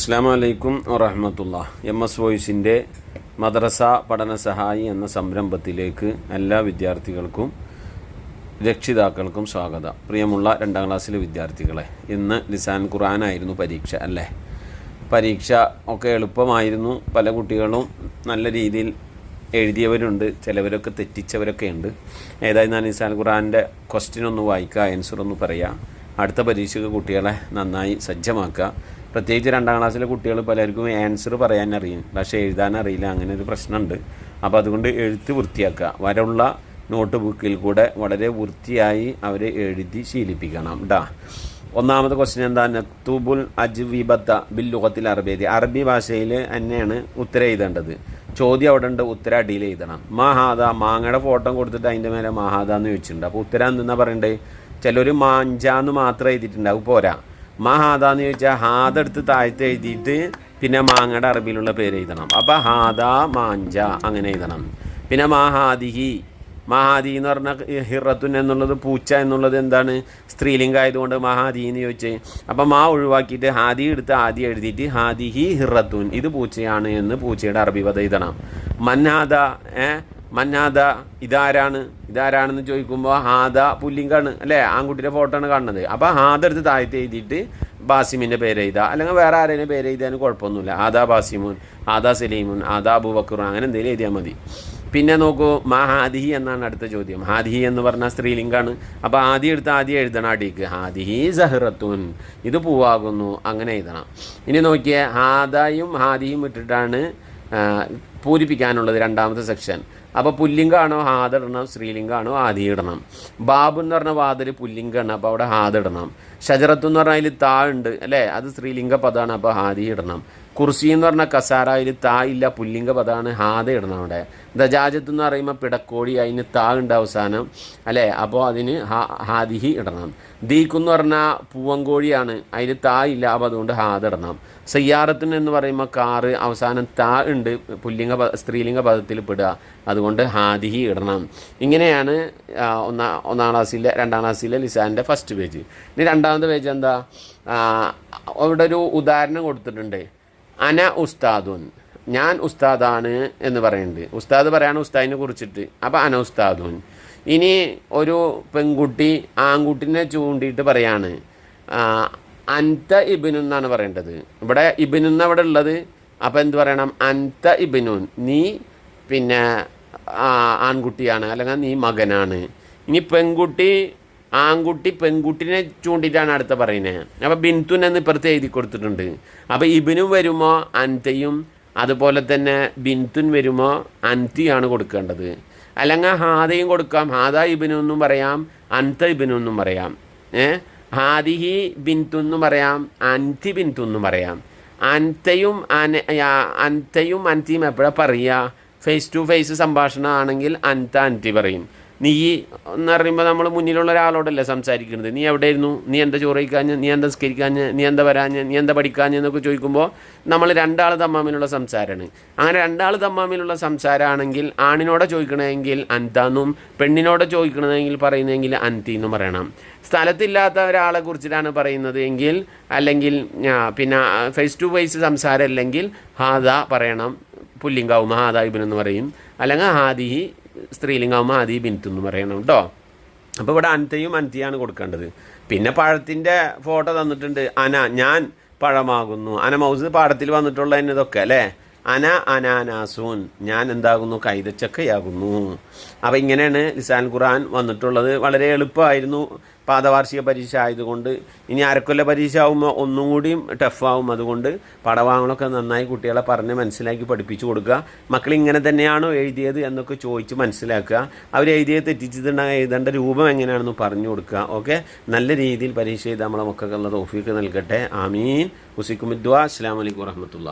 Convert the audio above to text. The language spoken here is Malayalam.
അസ്സാം വലൈക്കും വറഹമത്തുള്ള. എം എസ് വോയിസിന്റെ മദ്രസ പഠന സഹായി എന്ന സംരംഭത്തിലേക്ക് എല്ലാ വിദ്യാർത്ഥികൾക്കും രക്ഷിതാക്കൾക്കും സ്വാഗതം. പ്രിയമുള്ള രണ്ടാം ക്ലാസ്സിലെ വിദ്യാർത്ഥികളെ ഇന്ന് ലിസാൻ ഖുറാനായിരുന്നു പരീക്ഷ അല്ലേ? പരീക്ഷ ഒക്കെ എളുപ്പമായിരുന്നു. പല കുട്ടികളും നല്ല രീതിയിൽ എഴുതിയവരുണ്ട് ചിലവരൊക്കെ തെറ്റിച്ചവരൊക്കെ ഉണ്ട്. ഏതായാലും ഞാൻ നിസാൻ ഖുറാന്റെ ക്വസ്റ്റ്യൻ ഒന്ന് വായിക്കുക ആൻസർ ഒന്ന് പറയുക അടുത്ത പരീക്ഷയ്ക്ക് കുട്ടികളെ നന്നായി സജ്ജമാക്കുക പ്രത്യേകിച്ച് രണ്ടാം ക്ലാസ്സിലെ കുട്ടികൾ പലർക്കും ആൻസർ പറയാൻ അറിയും. പക്ഷേ എഴുതാൻ അറിയില്ല. അങ്ങനെ ഒരു പ്രശ്നമുണ്ട്. അപ്പോൾ അതുകൊണ്ട് എഴുത്ത് വൃത്തിയാക്കുക. വരുള്ള നോട്ട് ബുക്കിൽ കൂടെ വളരെ വൃത്തിയായി അവരെ എഴുതി ശീലിപ്പിക്കണം കേട്ടോ ഒന്നാമത്തെ ക്വസ്റ്റ്യൻ എന്താ നക്തൂബുൽ അജ്വിബത്ത ബിൽ ലുഖത്തിൽ അറബി അറബി ഭാഷയിൽ തന്നെയാണ് ഉത്തരം എഴുതേണ്ടത്. ചോദ്യം അവിടെ ഉണ്ട്. ഉത്തര അടിയിൽ എഴുതണം. മഹാദ മാങ്ങയുടെ ഫോട്ടോ കൊടുത്തിട്ട് അതിന്റെ മേലെ മഹാദ എന്ന് ചോദിച്ചിട്ടുണ്ട്. അപ്പോൾ ഉത്തരം എന്താ പറയണ്ടേ? ചിലർ മാഞ്ചാന്ന് മാത്രം എഴുതിയിട്ടുണ്ടാവും പോരാ. മഹാദ എന്ന് ചോദിച്ചാൽ ഹാദ എടുത്ത് താഴത്ത് എഴുതിയിട്ട് പിന്നെ മാങ്ങയുടെ അറബിയിലുള്ള പേര് എഴുതണം. അപ്പോൾ ഹാദ മാഞ്ച അങ്ങനെ എഴുതണം. പിന്നെ മഹാദിഹി. മഹാദി എന്ന് പറഞ്ഞാൽ ഹിറത്തുൻ എന്നുള്ളത് പൂച്ച എന്നുള്ളത് എന്താണ്? സ്ത്രീലിംഗ ആയതുകൊണ്ട് മഹാദി എന്ന് ചോദിച്ചേ. അപ്പം മാ ഒഴിവാക്കിയിട്ട് ഹാദി എടുത്ത് ആദി എഴുതിയിട്ട് ഹാദിഹി ഹിറത്തുൻ. ഇത് പൂച്ചയാണ് എന്ന് പൂച്ചയുടെ അറബി പദം എഴുതണം. മന്നാദ ഏ? മന്നാദ ഇതാരാണ്? ഇതാരാണെന്ന് ചോദിക്കുമ്പോൾ ഹാദ പുല്ലിങ്കാണ്. അല്ലേ? ആൺകുട്ടിയുടെ ഫോട്ടോ ആണ് കാണുന്നത്. അപ്പോൾ ഹാദ എടുത്ത് താഴത്ത് എഴുതിയിട്ട് ബാസിമിന്റെ പേര് എഴുതുക അല്ലെങ്കിൽ വേറെ ആരെങ്കിലും പേര് എഴുതാൻ കുഴപ്പമൊന്നുമില്ല. ആദാ ബാസിമുൻ ആദാ സലീമുൻ ആദാ അബൂബക്കർ അങ്ങനെ എന്തെങ്കിലും എഴുതിയാൽ മതി. പിന്നെ നോക്കൂ മാ ഹാദിഹി എന്നാണ് അടുത്ത ചോദ്യം. ഹാദിഹി എന്ന് പറഞ്ഞാൽ സ്ത്രീലിംഗാണ് അപ്പോൾ ആദ്യം എടുത്ത് ആദ്യം എഴുതണം അടിക്ക്. ഹാദിഹി സഹ്റത്തുൻ. ഇത് പൂവാകുന്നു. അങ്ങനെ എഴുതണം. ഇനി നോക്കിയേ ഹാദായും ഹാദിയും ഇട്ടിട്ടാണ് പൂരിപ്പിക്കാനുള്ളത് രണ്ടാമത്തെ സെക്ഷൻ. അപ്പോൾ പുല്ലിംഗാണോ ഹാദിടണം സ്ത്രീലിംഗാണോ ആദി ഇടണം ബാബു എന്ന് പറഞ്ഞ വാതിൽ പുല്ലിംഗാണ് അപ്പോൾ അവിടെ ഹാദിടണം. ഷജറത്ത് എന്ന് പറഞ്ഞാൽ അതിൽ താ ഉണ്ട് അല്ലേ? അത് സ്ത്രീലിംഗ പദമാണ് അപ്പോൾ ഹാദി ഇടണം. കുർസി എന്ന് പറഞ്ഞ കസാര അതിൽ താ ഇല്ല പുല്ലിംഗ പദമാണ് ഹാദ ഇടണം അവിടെ. ദജാജത്ത് എന്ന് പറയുമ്പോൾ പിടക്കോഴി അതിന് താ ഉണ്ട് അവസാനം അല്ലേ? അപ്പോൾ അതിന് ഹാദിഹി ഇടണം. ദീക്ക് എന്ന് പറഞ്ഞാൽ പൂവങ്കോഴിയാണ് അതിൽ താ ഇല്ല അപ്പോൾ അതുകൊണ്ട് ഹാദ ഇടണം. സയ്യാറത്തിന് എന്ന് പറയുമ്പോൾ കാറ് അവസാനം താ ഉണ്ട് പുല്ലിംഗ പ സ്ത്രീലിംഗ പദത്തിൽ പെടുക. അതുകൊണ്ട് ഹാദിഹി ഇടണം. ഇങ്ങനെയാണ് ഒന്നാ ഒന്നാം ക്ലാസ്സിലെ രണ്ടാം ക്ലാസ്സിലെ ലിസാന്റെ ഫസ്റ്റ് പേജ് ഇനി രണ്ടാമത്തെ പേജ് എന്താ? അവിടെ ഒരു ഉദാഹരണം കൊടുത്തിട്ടുണ്ട്. അന ഉസ്താദുൻ. ഞാൻ ഉസ്താദാണ് എന്ന് പറയുന്നുണ്ട്. ഉസ്താദ് പറയാണ് ഉസ്താദിനെ കുറിച്ചിട്ട്. അപ്പോൾ അന ഉസ്താദുൻ. ഇനി ഒരു പെൺകുട്ടി ആൺകുട്ടിനെ ചൂണ്ടിയിട്ട് പറയാണ്. അൻത ഇബിനെന്നാണ് പറയേണ്ടത്. ഇവിടെ ഇബിനു എന്ന് അവിടെ ഉള്ളത്? അപ്പോൾ എന്ത് പറയണം? അൻത ഇബിനുൻ. നീ പിന്നെ ആൺകുട്ടിയാണ്. അല്ലെങ്കിൽ നീ മകനാണ്. ഇനി പെൺകുട്ടി ആൺകുട്ടി പെൺകുട്ടിനെ ചൂണ്ടിയിട്ടാണ് അടുത്ത പറയുന്നത് അപ്പോൾ ബിന്തുൻ എന്ന് ഇപ്പുറത്ത് എഴുതി കൊടുത്തിട്ടുണ്ട്. അപ്പോൾ ഇബിനും വരുമോ? അൻതയും. അതുപോലെ തന്നെ ബിന്തുൻ വരുമോ? അൻതിയാണ് കൊടുക്കേണ്ടത്. അല്ലെങ്കിൽ ഹാദയും കൊടുക്കാം. ഹാദ ഇബിനു എന്നും പറയാം. അൻത ഇബിനു എന്നും പറയാം. ഏ? ഹാദിഹി ബിന്തു എന്നും പറയാം. അൻതി ബിന്തു എന്നും പറയാം. അൻതയും അന യാ- അൻതയും അൻതിയും എപ്പോഴാണ് പറയുക? ഫേസ് ടു ഫേസ് സംഭാഷണം ആണെങ്കിൽ അൻതി പറയും. നീ എന്ന് പറയുമ്പോൾ നമ്മൾ മുന്നിലുള്ള ഒരാളോടല്ലേ സംസാരിക്കുന്നത് നീ എവിടെയായിരുന്നു? നീ എന്താ ചോറ് കഴിക്കാഞ്ഞ്? നീ എന്താ സ്കരിക്കാഞ്ഞ് നീ എന്താ വരാഞ്ഞ്? നീ എന്താ പഠിക്കാഞ്ഞ് എന്നൊക്കെ ചോദിക്കുമ്പോൾ നമ്മൾ രണ്ടാൾ തമ്മാമിലുള്ള സംസാരമാണ് അങ്ങനെ രണ്ടാൾ തമ്മാമിലുള്ള സംസാരമാണെങ്കിൽ ആണിനോടെ ചോദിക്കണമെങ്കിൽ അന്താന്നും പെണ്ണിനോടെ ചോദിക്കണമെങ്കിൽ പറയുന്നതെങ്കിൽ അന്തി എന്നും പറയണം. സ്ഥലത്തില്ലാത്ത ഒരാളെ കുറിച്ചിട്ടാണ് പറയുന്നത് എങ്കിൽ അല്ലെങ്കിൽ പിന്നെ ഫേസ് ടു ഫേസ് സംസാരം അല്ലെങ്കിൽ ഹാദ പറയണം. പുല്ലിങ്കാവും ഹാദ ഇബിൻ എന്ന് പറയും. അല്ലെങ്കിൽ ഹാദിഹി സ്ത്രീലിംഗാവുമ്പോൾ ആദി ബിൻത്ത് എന്ന് പറയണം കേട്ടോ അപ്പോൾ ഇവിടെ അൻതയും അൻതിയാണ് കൊടുക്കേണ്ടത്. പിന്നെ പഴത്തിന്റെ ഫോട്ടോ തന്നിട്ടുണ്ട്. അന ഞാൻ പഴമാകുന്നു. അന മൗസ് പാടത്തിൽ വന്നിട്ടുള്ള ഇതൊക്കെ അല്ലേ? അന അനാനാസൂൻ. ഞാൻ എന്താകുന്നു? കൈതച്ചക്കയാകുന്നു. അപ്പോൾ ഇങ്ങനെയാണ് ലിസാൻ ഖുറാൻ വന്നിട്ടുള്ളത്. വളരെ എളുപ്പമായിരുന്നു പാദവാർഷിക പരീക്ഷ ആയതുകൊണ്ട് ഇനി അരക്കൊല്ല പരീക്ഷ ആകുമ്പോൾ ഒന്നും കൂടിയും ടഫാവും അതുകൊണ്ട് പടവാങ്ങളൊക്കെ നന്നായി കുട്ടികളെ പറഞ്ഞ് മനസ്സിലാക്കി പഠിപ്പിച്ചു കൊടുക്കുക. മക്കൾ ഇങ്ങനെ തന്നെയാണോ എഴുതിയത് എന്നൊക്കെ ചോദിച്ച് മനസ്സിലാക്കുക. അവർ എഴുതിയത് തെറ്റിച്ചിട്ടുണ്ടെങ്കിൽ എഴുതേണ്ട രൂപം എങ്ങനെയാണെന്ന് പറഞ്ഞു കൊടുക്കുക. ഓക്കെ? നല്ല രീതിയിൽ പരീക്ഷ ചെയ്ത് നമ്മളെ മക്കൾക്കുള്ള തോഫീക്ക് നൽകട്ടെ. ആമീൻ. ഹുസിക്കുമിദ്വാ അസ്സാം വലൈക്കും വറഹമത്തുള്ള